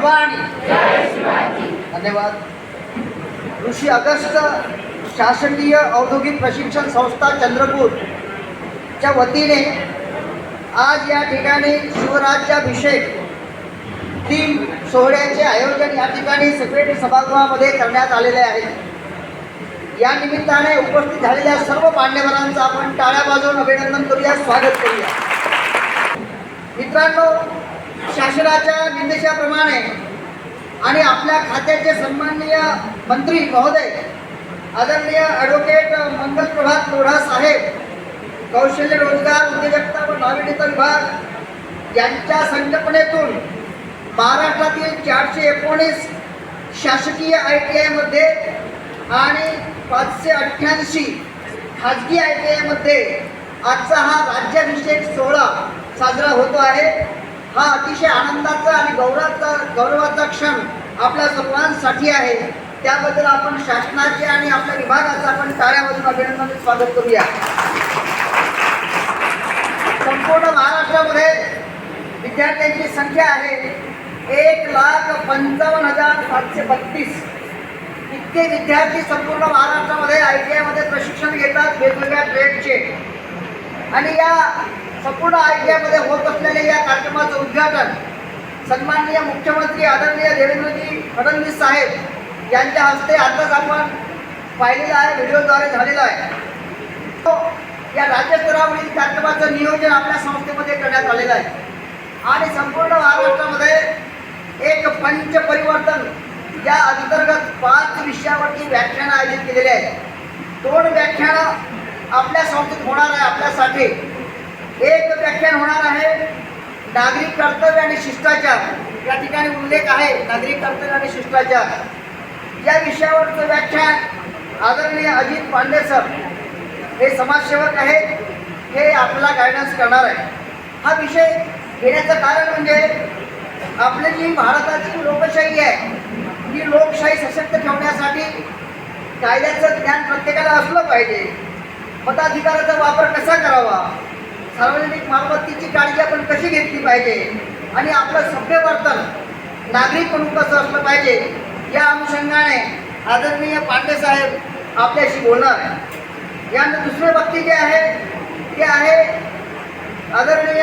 भवानी। धन्यवाद। ऋषी अगस्त शासकीय औद्योगिक प्रशिक्षण संस्था चंद्रपूर च्या वतीने आज या ठिकाणी शिवराज्याभिषेक तीन सोहळ्याचे आयोजन या ठिकाणी सेक्रेटरी सभागृहामध्ये करण्यात आलेले आहे. या निमित्ताने उपस्थित झालेल्या सर्व मान्यवरांचं आपण टाळ्या बाजून अभिनंदन करूया स्वागत करूया. मित्रांनो शासनाच्या निर्देशाप्रमाणे आणि आपल्या खात्याचे सन्माननीय मंत्री महोदय आदरणीय ॲडव्होकेट मंगलप्रभात लोढा साहेब कौशल्य रोजगार उद्योजकता व नाविन्यता विभाग यांच्या संकल्पनेतून महाराष्ट्रातील चारशे एकोणीस शासकीय आय टी आयमध्ये आणि पाचशे अठ्ठ्याऐंशी खाजगी आय टी आयमध्ये आजचा हा राज्याभिषेक सोहळा साजरा होतो आहे. हा अतिशय आनंदाचा आणि गौरवाचा गौरवाचा क्षण आपल्या सर्वांसाठी आहे. त्याबद्दल आपण शासनाचे आणि आपल्या विभागाचं आपण टाळ्यामधून अभिनंदन स्वागत करूया. संपूर्ण महाराष्ट्रामध्ये विद्यार्थ्यांची संख्या आहे एक लाख पंचावन्न हजार सातशे बत्तीस. इतके विद्यार्थी संपूर्ण महाराष्ट्रामध्ये आय टी आयमध्ये प्रशिक्षण घेतात वेगवेगळ्या ट्रेडचे आणि या संपूर्ण आय होत असलेल्या या कार्यक्रमाचं उद्घाटन सन्माननीय मुख्यमंत्री आदरणीय देवेंद्रजी फडणवीस साहेब यांच्या हस्ते आताच आपण पाहिलेलं आहे व्हिडिओद्वारे झालेलं आहे. तो या राज्यस्तरावरील कार्यक्रमाचं नियोजन आपल्या संस्थेमध्ये करण्यात आलेलं आहे. आणि संपूर्ण महाराष्ट्रामध्ये एक पंच परिवर्तन या अंतर्गत पाच विषयावरती व्याख्यानं आयोजित केलेली आहेत. दोन व्याख्यानं आपल्या संस्थेत होणार आहे आपल्यासाठी. एक व्याख्यान होणार आहे. नागरिक कर्तव्य आणि शिष्टाचार. या ठिकाणी उल्लेख आहे नागरिक कर्तव्य आणि शिष्टाचार. या विषयावरचं व्याख्यान आदरणीय अजित पांडे सर हे समाजसेवक आहेत. हे आपला गायडन्स करणार आहे हा विषय घेण्याचं कारण म्हणजे आपली जी भारताची लोकशाही आहे ही लोकशाही सशक्त ठेवण्यासाठी कायद्याचं ज्ञान प्रत्येकाला असलं पाहिजे. मताधिकाराचा वापर कसा करावा? सार्वजनिक मालमत्तेची काळजी आपण कशी घेतली पाहिजे? आणि आपलं सभ्य वर्तन नागरिक म्हणून कसं असलं पाहिजे? या अनुषंगाने आदरणीय पांडे साहेब आपल्याशी बोलणार आहे यानंतर दुसरे व्यक्ती जे आहे ते आहे आदरणीय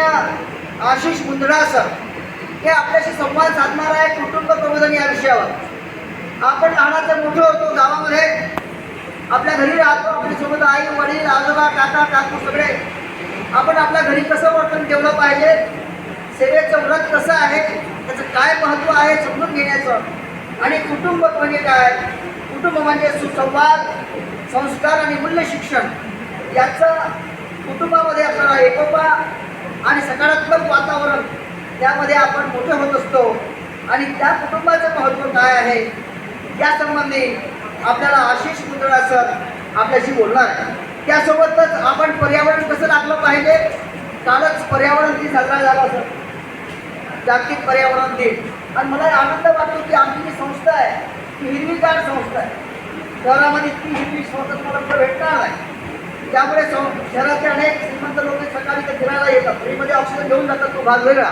आशिष मुंदडा सर. हे आपल्याशी संवाद साधणार आहे कुटुंब प्रबोधन या विषयावर. आपण लहानाचं मोठं होतो गावामध्ये. आपल्या घरी राहतो आपल्यासोबत आई वडील आजोबा काका काकू सगळे. आपण आपल्या घरी कसं वर्तन ठेवलं पाहिजे? सेवेचं व्रत कसं आहे? त्याचं काय महत्त्व आहे समजून घेण्याचं? आणि कुटुंब म्हणजे काय? कुटुंब म्हणजे सुसंवाद संस्कार आणि मूल्य शिक्षण. याचं कुटुंबामध्ये आपल्याला एकोपा आणि सकारात्मक वातावरण त्यामध्ये आपण मोठे होत असतो. आणि त्या कुटुंबाचं महत्त्व काय आहे? यासंबंधी आपल्याला आशिष मुद्रा सर आपल्याशी बोलणार आहे त्यासोबतच आपण पर्यावरण कसं लागलं पाहिजे? कालच पर्यावरण दिन साजरा झाला सर. जागतिक पर्यावरण दिन. आणि मला आनंद वाटतो की आमची जी संस्था आहे ती हिरवीगार संस्था आहे. शहरामध्ये इतकी हिरवी संस्था तुम्हाला भेटणार नाही. त्यामुळे सं शहराचे अनेक श्रीमंत लोक सकाळी ते फिरायला येतात. फ्रीमध्ये ऑक्सिजन घेऊन जातात तो भाग वेगळा.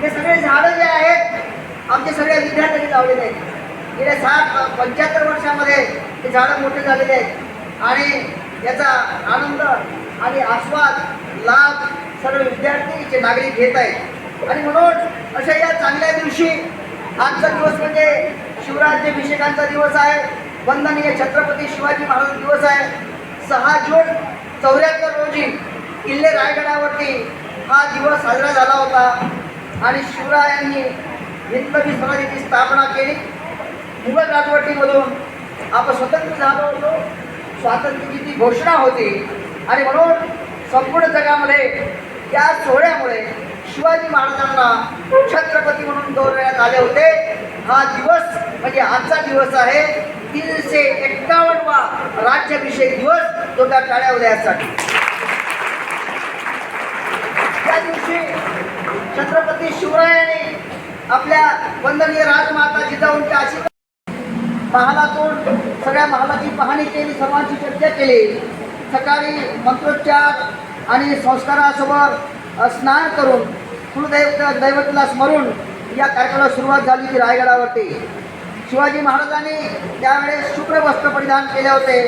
हे सगळे झाडं जे आहेत आमचे सगळ्या विद्यार्थ्यांनी लावलेले आहेत. गेल्या साठ पंच्याहत्तर वर्षामध्ये ते झाडं मोठे झालेले आहेत. आणि याचा आनंद आणि आस्वाद लाभ सर्व विद्यार्थीचे नागरिक घेत आहेत. आणि म्हणून अशा या चांगल्या दिवशी आजचा दिवस म्हणजे शिवराज्याभिषेकांचा दिवस आहे वंदनीय छत्रपती शिवाजी महाराज दिवस आहे. सहा जून चौऱ्याहत्तर रोजी किल्ले रायगडावरती हा दिवस साजरा झाला होता आणि शिवरायांनी हिंदवी स्वराज्याची स्थापना केली. मुघल राजवटीमधून आपण स्वतंत्र झालो होतो. स्वातंत्र्याची ती घोषणा होती. आणि म्हणून संपूर्ण जगामध्ये त्या सोहळ्यामुळे शिवाजी महाराजांना छत्रपती म्हणून गौरवण्यात आले होते. हा दिवस म्हणजे आजचा दिवस आहे. तीनशे एक्कावन्नवा राज्याभिषेक दिवस तो त्या टाळ्या उदयासाठी. त्या दिवशी छत्रपती शिवरायांनी आपल्या वंदनीय राजमाता जिजाऊंच्या आशीर्वाद महालातून सगळ्या महालाची पाहणी केली सर्वांची चर्चा केली. सकाळी मंत्रोच्चार आणि संस्कारासोबत स्नान करून कुलदैव दैवतला स्मरून या कार्यक्रमाला सुरुवात झाली ती रायगडावरती. शिवाजी महाराजांनी त्यावेळेस शुभ्र वस्त्र परिधान केले होते.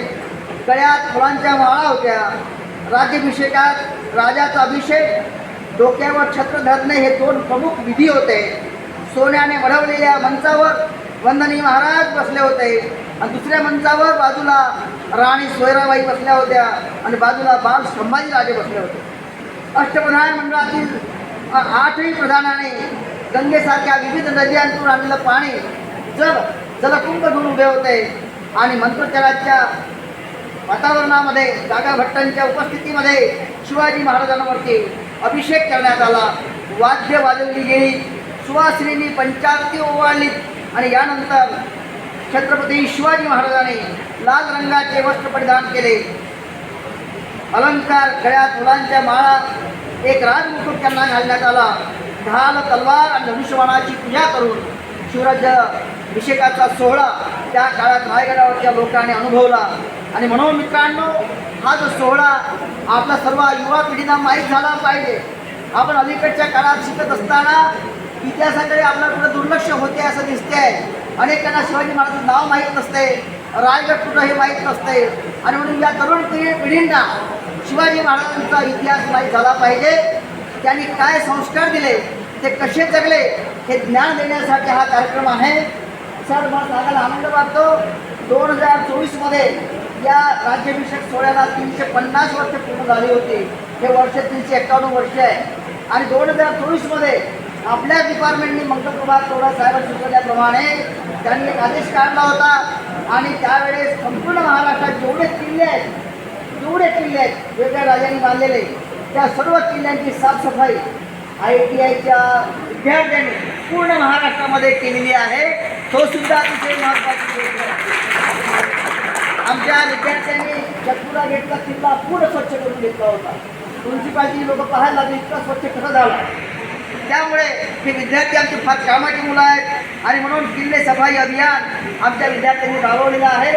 गळ्यात फुलांच्या माळा होत्या. राज्याभिषेकात राजाचा अभिषेक डोक्यावर छत्र धरणे हे दोन प्रमुख विधी होते. सोन्याने वढवलेल्या मंचावर वंदनी महाराज बसले होते. आणि दुसऱ्या मंचावर बाजूला राणी सोयराबाई बसल्या होत्या आणि बाजूला बाल संभाजी राजे बसले होते. अष्टप्रधान मंडळातील आठही प्रधानाने गंगेसारख्या विविध नद्यांतून आणलेलं पाणी जल जलकुंभ घेऊन उभे होते. आणि मंत्रोच्चाराच्या वातावरणामध्ये दादा भट्टांच्या उपस्थितीमध्ये शिवाजी महाराजांवरती अभिषेक करण्यात आला. वाद्य वाजवली गेली. सुवासिनी पंचारती ओवाळली. आणि यानंतर छत्रपती शिवाजी महाराजांनी लाल रंगाचे वस्त्र परिधान केले. अलंकार गळ्यात फुलांच्या माळात एक राजमुकुट त्यांना घालण्यात आला. ढाल तलवार आणि धनुष्यबाणाची पूजा करून शिवराज्य अभिषेकाचा सोहळा त्या काळात रायगडावरच्या लोकांनी अनुभवला. आणि म्हणून मित्रांनो हा जो सोहळा आपला सर्व युवा पिढीला माहीत झाला पाहिजे. आपण अलीकडच्या काळात शिकत असताना इतिहासाकडे आपल्याला कुठं दुर्लक्ष होते असं दिसते अनेकांना शिवाजी महाराजांचं नाव माहीत नसते रायगड कुठं हे माहीत नसते आणि म्हणून या तरुण पिढी पिढींना शिवाजी महाराजांचा इतिहास माहीत झाला पाहिजे. त्यांनी काय संस्कार दिले ते कसे जगले हे ज्ञान देण्यासाठी हा कार्यक्रम आहे. सर मला सांगायला आनंद वाटतो. दोन हजार चोवीसमध्ये या राज्याभिषेक सोहळ्याला तीनशे पन्नास वर्ष पूर्ण झाली होती. हे वर्ष तीनशे एक्कावन्न वर्ष आहे. आणि दोन हजार चोवीसमध्ये आपल्या डिपार्टमेंटने मंगलप्रभात चोरा साहेब सुचवल्याप्रमाणे त्यांनी एक आदेश काढला होता. आणि त्यावेळेस संपूर्ण महाराष्ट्रात जेवढे किल्ले आहेत जेवढे किल्ले आहेत वेगळ्या राजांनी बांधलेले त्या सर्व किल्ल्यांची साफसफाई आय टी आयच्या विद्यार्थ्यांनी पूर्ण महाराष्ट्रामध्ये केलेली आहे. तो सुद्धा अतिशय महत्त्वाची आमच्या विद्यार्थ्यांनी जगपुरा गेटचा किल्ला पूर्ण स्वच्छ करून घेतला होता. म्युन्सिपाल्टी लोक पाहायला लागले इतका स्वच्छ कसा झाला? त्यामुळे हे विद्यार्थी आमचे फार कामाची मुलं आहेत. आणि म्हणून किल्ले सफाई अभियान आमच्या विद्यार्थ्यांनी राबवलेलं आहे.